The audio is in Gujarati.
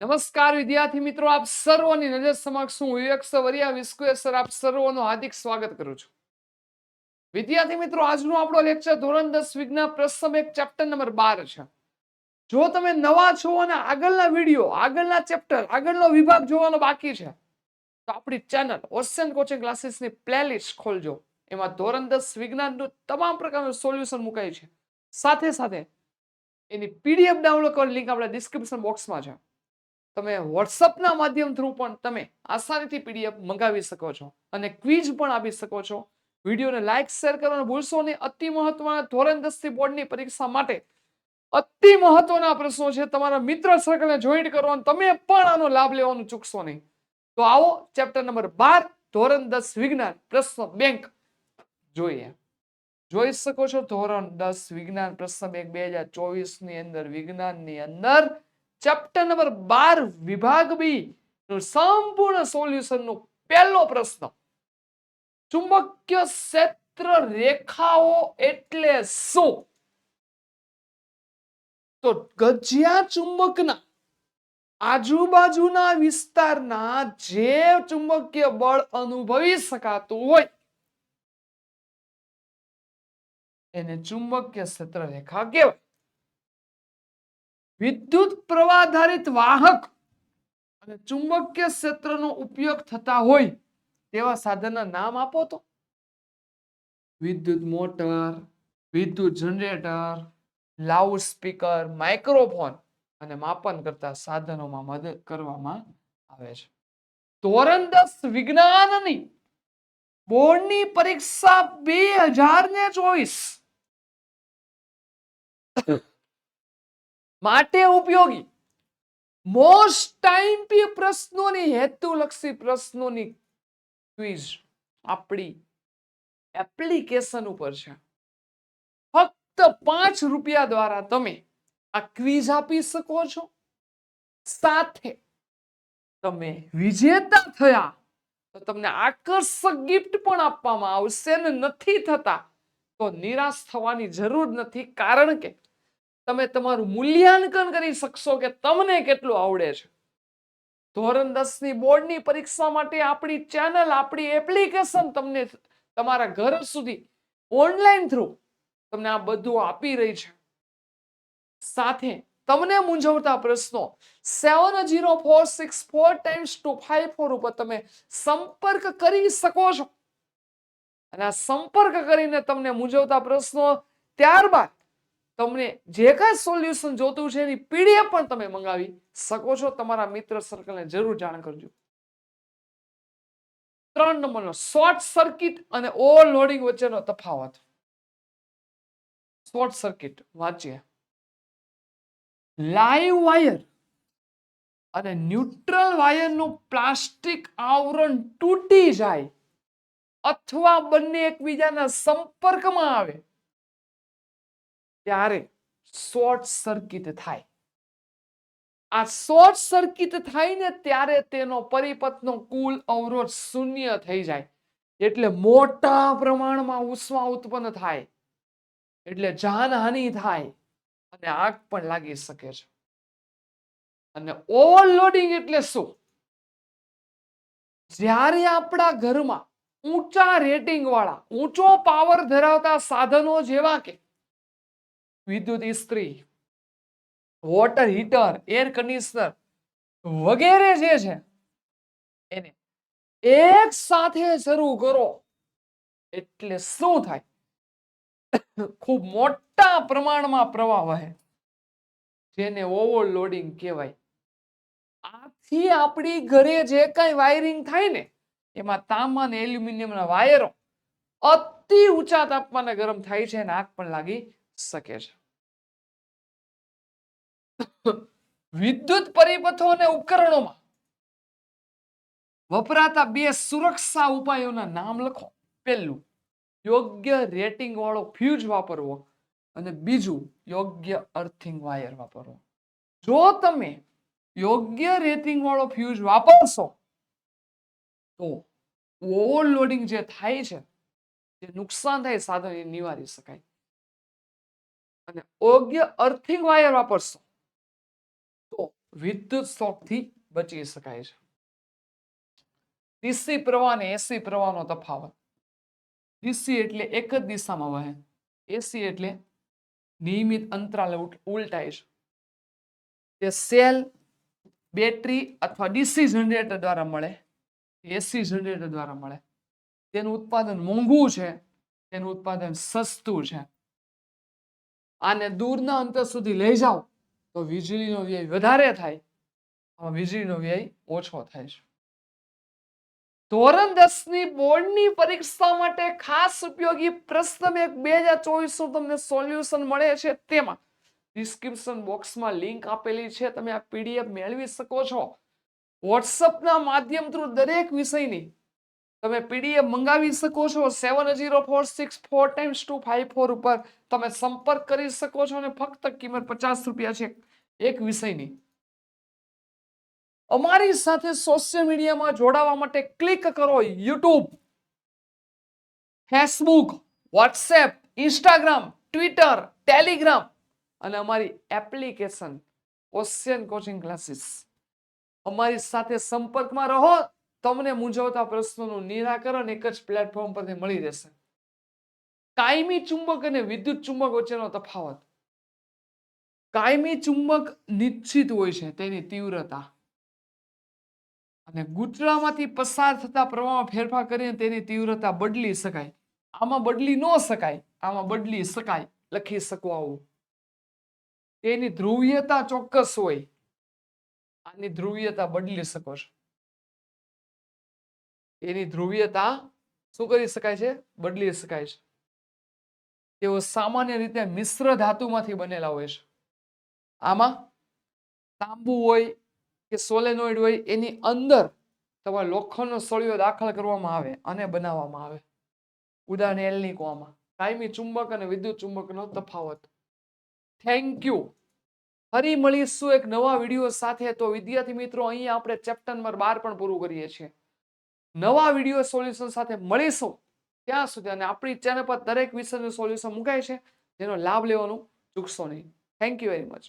નમસ્કાર વિદ્યાર્થી મિત્રો, આપ સર્વની નજર સમક્ષ હું વિવેક સવરિયા, વિસ્કુએ આપ સર્વનું હાર્દિક સ્વાગત કરું છું. વિદ્યાર્થી મિત્રો, આજનો આપણો લેક્ચર ધોરણ દસ વિજ્ઞાન પ્રસમ એક, ચેપ્ટર નંબર બાર છે. જો તમે નવા છો અને આગળના વીડિયો, આગળના ચેપ્ટર, આગળનો વિભાગ જોવાનો બાકી છે, તો આપણી ચેનલ ઓશિયન કોચિંગ ક્લાસીસની પ્લેલિસ્ટ ખોલજો. એમાં ધોરણ દસ વિજ્ઞાનનું તમામ પ્રકારનું સોલ્યુશન મુકાય છે. સાથે સાથે એની પીડીએફ ડાઉનલોડ કરવાની લિંક આપણા ડિસ્ક્રિપ્શન બોક્સમાં છે. તમે વોટ્સઅપના માધ્યમ થ્રુ પણ તમે આસાનીથી પીડીએફ મંગાવી શકો છો અને ક્વિઝ પણ આપી શકો છો. વિડીયોને લાઇક શેર કરવાનું ભૂલશો નહીં. અતિ મહત્વના ધોરણ દસથી બોર્ડની પરીક્ષા માટે અતિ મહત્વના પ્રશ્નો છે. તમારા મિત્ર સર્કલને જોઈન્ટ કરો તમે પણ આનો લાભ લેવાનું ચૂકશો નહીં. તો આવો ચેપ્ટર નંબર બાર, ધોરણ દસ વિજ્ઞાન, પ્રશ્ન બેંક જોઈએ. જોઈ શકો છો ધોરણ દસ વિજ્ઞાન, પ્રશ્ન બેંક બે હજાર ચોવીસની અંદર, વિજ્ઞાનની અંદર ચેપ્ટર નંબર બાર, વિભાગ બી, નું સંપૂર્ણ સોલ્યુશનનું પહેલો પ્રશ્ન. ચુંબકીય ક્ષેત્ર રેખાઓ એટલે શું? તો ગજિયા ચુંબકના આજુબાજુના વિસ્તારના જે ચુંબકીય બળ અનુભવી શકાતું હોય, એને ચુંબકીય ક્ષેત્ર રેખા કહેવાય. વિદ્યુત પ્રવાહ વાહક અને ચુંબકીય ક્ષેત્રનો ઉપયોગ થતા હોય તેવા સાધનના નામ આપો તો. વિદ્યુત મોટર, વિદ્યુત જનરેટર લાઉડ સ્પીકર માઇક્રોફોન અને માપન કરતા સાધનોમાં મદદ કરવામાં આવે છે. ધોરણ દસ વિજ્ઞાનની બોર્ડની પરીક્ષા બે હજાર ને ચોવીસ. માટે ઉપયોગી. મોસ્ટ ટાઈમ પી પ્રશ્નોની હેતુલક્ષી પ્રશ્નોની ક્વિઝ આપણી એપ્લિકેશન ઉપર છે. ફક્ત પાંચ રૂપિયા દ્વારા તમે આ ક્વિઝ આપી શકો છો. સાથે તમે વિજેતા થયા તો તમને આકર્ષક ગિફ્ટ પણ આપવામાં આવશે ને નથી થતા તો નિરાશ થવાની જરૂર નથી. કારણ કે તમે તમારું મૂલ્યાંકન કરી શકશો કે તમને કેટલું આવડે છે. ધોરણ દસની બોર્ડની પરીક્ષા માટે આપણી ચેનલ, આપણી એપ્લિકેશન તમને તમારા ઘર સુધી ઓનલાઈન થ્રુ તમને આ બધું આપી રહી છે. સાથે તમને મૂંઝવતા પ્રશ્નો seven zero four six four times two five four ઉપર તમે સંપર્ક કરી શકો છો. અને આ સંપર્ક કરીને તમને મૂંઝવતા પ્રશ્નો ત્યારબાદ તમને જે કાંઈ સોલ્યુશન જોતું છે એની પીડીએફ પણ તમે મંગાવી શકો છો. તમારા મિત્ર સર્કલને જરૂર જાણ કરજો. ત્રણ નંબરનો શોર્ટ સર્કિટ અને ઓવરલોડિંગ વચ્ચેનો તફાવત. શોર્ટ સર્કિટ વાંચીએ. લાઈવ વાયર અને ન્યુટ્રલ વાયરનું પ્લાસ્ટિક આવરણ તૂટી જાય અથવા બંને એકબીજાના સંપર્કમાં આવે. ત્યારે શોર્ટ સર્કિટ થાય. આ શોર્ટ સર્કિટ થાય ને ત્યારે તેનો પરિપથનો કુલ અવરોધ શૂન્ય થઈ જાય. એટલે મોટા પ્રમાણમાં ઉષ્મા ઉત્પન્ન થાય. એટલે જાનહાનિ થાય અને આગ પણ લાગી શકે છે. અને ઓવરલોડિંગ એટલે શું? જ્યારે આપણા ઘરમાં ઊંચા રેટિંગ વાળા ઊંચો પાવર ધરાવતા સાધનો જેવા કે વિદ્યુત ઇસ્ત્રી વોટર હીટર એર કન્ડિશનર વગેરે જે છે એને એક સાથે શરૂ કરો. એટલે શું થાય? ખૂબ મોટા પ્રમાણમાં પ્રવાહ વહે. જેને ઓવરલોડિંગ કહેવાય. આથી આપણી ઘરે જે કઈ વાયરિંગ થાય ને, એમાં તાંબા અને એલ્યુમિનિયમના વાયરો અતિ ઊંચા તાપમાને ગરમ થાય છે અને આગ પણ લાગી શકે છે. વિદ્યુત પરિપથો અને ઉપકરણોમાં વપરાતા બે સુરક્ષા ઉપાયોના નામ લખો. પહેલું, યોગ્ય રેટિંગ વાળો ફ્યુઝ વાપરવો અને બીજું, યોગ્ય અર્થિંગ વાયર વાપરવો. જો તમે યોગ્ય રેટિંગ વાળો ફ્યુઝ વાપરશો, તો ઓવરલોડિંગ જે થાય છે, જે નુકસાન થાય સાધન એ નિવારી શકાય. અને યોગ્ય અર્થિંગ વાયર વાપરશો તો વિદ્યુત શોકથી બચી શકાય છે. ડીસી પ્રવાહ અને એસી પ્રવાહનો તફાવત. ડીસી એટલે એક જ દિશામાં વહે. એસી એટલે નિયમિત અંતરાલે ઉલ- ઉલટાય છે. તે સેલ, બેટરી અથવા ડીસી જનરેટર દ્વારા મળે એસી જનરેટર દ્વારા મળે. તેનું ઉત્પાદન મોંઘું છે, તેનું ઉત્પાદન સસ્તું છે. આને દૂરના અંતર સુધી લઈ જાઓ. તો વીજળીનો વ્યય વધારે થાય વીજળીનો વ્યય ઓછો થાય છે. ધોરણ દસની બોર્ડની પરીક્ષા માટે ખાસ ઉપયોગી પ્રશ્ન એક બે હજાર ચોવીસ તમને સોલ્યુશન મળે છે તેમાં. ડિસ્ક્રિપ્શન બોક્સમાં લિંક આપેલી છે, તમે આ પીડીએફ મેળવી શકો છો. વોટ્સઅપના માધ્યમ થ્રુ દરેક વિષયની તમે પીડીએફ મંગાવી શકો છો seven zero four six four times two five four ઉપર. તમે સંપર્ક કરી શકો છો અને ફક્ત કિંમત પચાસ રૂપિયા છે એક વિષયની. અમારી સાથે સોશિયલ મીડિયામાં જોડાવા માટે ક્લિક કરો YouTube Facebook WhatsApp Instagram Twitter Telegram અને અમારી એપ્લિકેશન ઓશિયન કોચિંગ ક્લાસીસ અમારી સાથે સંપર્કમાં રહો. તમને મૂંઝવતા પ્રશ્નોનું નિરાકરણ એક જ પ્લેટફોર્મ પરથી મળી રહેશે. કાયમી ચુંબક અને વિદ્યુત ચુંબક વચ્ચેનો તફાવત. કાયમી ચુંબક નિશ્ચિત હોય છે, તેની તીવ્રતા. અને ગુચરામાંથી પસાર થતા પ્રવાહમાં ફેરફાર કરીને તેની તીવ્રતા બદલી શકાય. આમાં બદલી ન શકાય, આમાં બદલી શકાય, લખી શકવાવું તેની ધ્રુવીયતા ચોક્કસ હોય. આની ધ્રુવીયતા બદલી શકો છો. એની ધ્રુવીયતા શું કરી શકાય છે? બદલી શકાય છે. તેઓ સામાન્ય રીતે મિશ્ર ધાતુમાંથી બનેલા હોય છે. આમાં તાંબુ હોય કે સોલેનોઇડ હોય એની અંદર તમારે લોખંડનો સળિયો દાખલ કરવામાં આવે અને બનાવવામાં આવે. ઉદાહરણ એલનિકોમાં. કાયમી ચુંબક અને વિદ્યુત ચુંબકનો તફાવત. થેન્ક યુ ફરી મળીશું એક નવા વીડિયો સાથે. તો વિદ્યાર્થી મિત્રો અહીંયા આપણે ચેપ્ટર નંબર બાર પણ પૂરું કરીએ છીએ. નવા વીડિયો સોલ્યુશન સાથે મળીશું. ત્યાં સુધી અને આપણી ચેનલ પર દરેક વિષયનું સોલ્યુશન મુકાય છે. જેનો લાભ લેવાનું ચૂકશો નહીં. Thank you very much